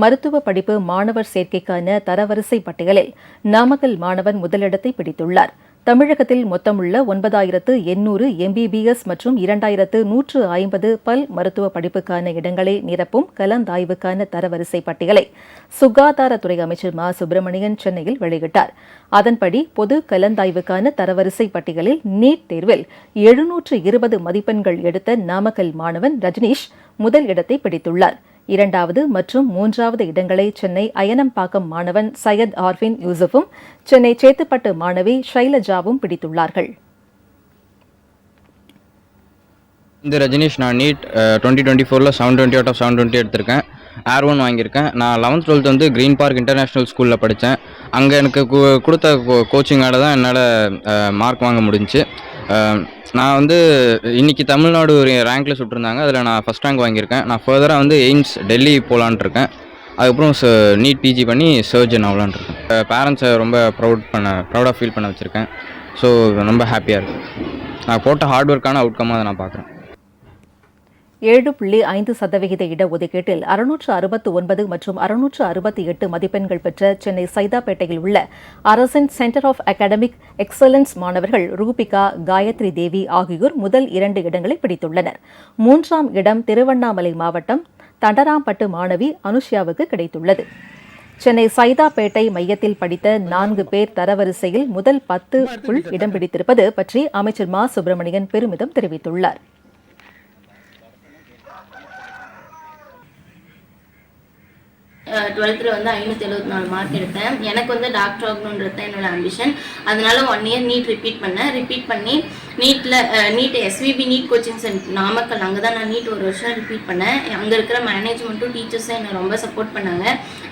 மருத்துவ படிப்பு மாணவர் சேர்க்கைக்கான தரவரிசை பட்டியலில் நாமக்கல் மாணவன் முதலிடத்தை பிடித்துள்ளார். தமிழகத்தில் மொத்தமுள்ள ஒன்பதாயிரத்து எண்ணூறு எம்பிபிஎஸ் மற்றும் இரண்டாயிரத்து நூற்று ஐம்பது பல் மருத்துவ படிப்புக்கான இடங்களை நிரப்பும் கலந்தாய்வுக்கான தரவரிசை பட்டியலை சுகாதாரத்துறை அமைச்சர் மா. சுப்பிரமணியன் சென்னையில் வெளியிட்டார். அதன்படி பொது கலந்தாய்வுக்கான தரவரிசை பட்டியலில் நீட் தேர்வில் எழுநூற்று இருபது மதிப்பெண்கள் எடுத்த நாமக்கல் மாணவன் ரஜினீஷ் முதல் இடத்தை பிடித்துள்ளார். இரண்டாவது மற்றும் மூன்றாவது இடங்களை சென்னை அயனம்பாக்கம் மாணவன் சையத் ஆர்ஃபின் யூசுஃபும் சென்னை சேத்துப்பட்டு மாணவி ஷைலஜாவும் பிடித்துள்ளார்கள். இந்த ரஜினிஷ் நான் நீட் டுவெண்ட்டி டுவெண்ட்டி ஃபோரில் seven twenty out of seven twenty எடுத்திருக்கேன். ஏர் ஒன் வாங்கியிருக்கேன். நான் லெவன்த் டுவெல்த் வந்து க்ரீன் பார்க் இன்டர்நேஷ்னல் ஸ்கூலில் படித்தேன். அங்கே எனக்கு கொடுத்த கோச்சிங்கால தான் என்னால் மார்க் வாங்க முடிஞ்சு நான் வந்து இன்னைக்கு தமிழ்நாடு ஒரு ரேங்க்கில் சுட்டிருந்தாங்க. அதில் நான் ஃபஸ்ட் ரேங்க் வாங்கியிருக்கேன். நான் ஃபர்தராக வந்து எய்ம்ஸ் டெல்லி போகலான்ட்டு இருக்கேன் அதுக்கப்புறம் நீட் பிஜி பண்ணி சர்ஜன் ஆகலான்ட்ருக்கேன். பேரண்ட்ஸை ரொம்ப ப்ரௌட் பண்ண ப்ரௌடாக ஃபீல் பண்ண வச்சுருக்கேன். ஸோ ரொம்ப ஹாப்பியாக இருக்கு. நான் போட்ட ஹார்ட் ஒர்க்கான அவுட்கமாக அதை நான் பார்க்குறேன் ஏழு புள்ளி ஐந்து சதவிகித இடஒதுக்கீட்டில் அறுநூற்று அறுபத்து ஒன்பது மற்றும் அறுநூற்று அறுபத்தி எட்டு மதிப்பெண்கள் பெற்ற சென்னை சைதாப்பேட்டையில் உள்ள அரசின் சென்டர் ஆஃப் அகாடமிக் எக்ஸலன்ஸ் மாணவர்கள் ரூபிகா காயத்ரி தேவி ஆகியோர் முதல் இரண்டு இடங்களை பிடித்துள்ளனர். மூன்றாம் இடம் திருவண்ணாமலை மாவட்டம் தண்டராம்பட்டு மாணவி அனுஷ்யாவுக்கு கிடைத்துள்ளது. சென்னை சைதாப்பேட்டை மையத்தில் படித்த நான்கு பேர் தரவரிசையில் முதல் பத்துக்குள் இடம் பிடித்திருப்பது பற்றி அமைச்சர் மா சுப்பிரமணியன் பெருமிதம் தெரிவித்துள்ளார். டுவெல்த்தில் வந்து ஐநூற்றி எழுபத்தி நாலு மார்க் எடுத்தேன். எனக்கு வந்து டாக்டர் ஆகணுன்றது தான் என்னோட அம்பிஷன் அதனால ஒன் இயர் நீட் ரிப்பீட் பண்ணேன். ரிப்பீட் பண்ணி நீட்டில் NEET SVB NEET coaching centre Namakkal அங்கே தான் நான் நீட் ஒரு வருஷம் ரிப்பீட் பண்ணேன். அங்கே இருக்கிற மேனேஜ்மெண்ட்டும் டீச்சர்ஸும் என்னை ரொம்ப சப்போர்ட் பண்ணாங்க.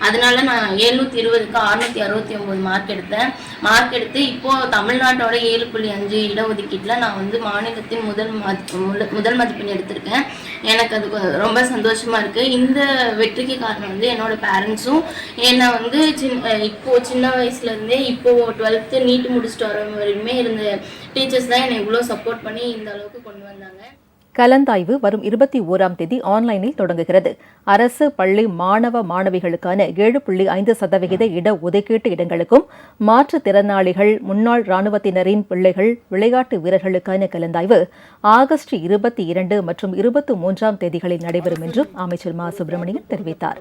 அதனால நான் எழுநூற்றி இருபதுக்கு அறுநூற்றி அறுபத்தி ஒம்பது மார்க் எடுத்தேன். மார்க் எடுத்து இப்போது தமிழ்நாட்டோட ஏழு புள்ளி அஞ்சு இடஒதுக்கீட்டில் நான் வந்து மாநிலத்தின் முதல் மதிப்பு முதல் முதல் மதிப்பெண் எடுத்திருக்கேன். எனக்கு அது ரொம்ப சந்தோஷமாக இருக்குது இந்த வெற்றிக்கு காரணம் வந்து என்னோடய பேரண்ட்ஸும் என்னை வந்து சின் இப்போ சின்ன வயசுலேருந்தே இப்போது டுவெல்த்து நீட் முடிச்சுட்டு வர வரையுமே இருந்த டீச்சர்ஸ் தான் என்னை இவ்வளோ சப்போர்ட் பண்ணி இந்த அளவுக்கு கொண்டு வந்தாங்க. கலந்தாய்வு வரும் இருபத்தி ஓராம் தேதி ஆன்லைனில் தொடங்குகிறது. அரசு பள்ளி மாணவ மாணவிகளுக்கான ஏழு புள்ளி ஐந்து சதவிகித இட ஒதுக்கீட்டு இடங்களுக்கும் மாற்றுத்திறனாளிகள் முன்னாள் ராணுவத்தினரின் பிள்ளைகள் விளையாட்டு வீரர்களுக்கான கலந்தாய்வு ஆகஸ்ட் இருபத்தி இரண்டு மற்றும் இருபத்தி மூன்றாம் தேதிகளில் நடைபெறும் என்றும் அமைச்சர் மா. சுப்பிரமணியன் தெரிவித்தார்.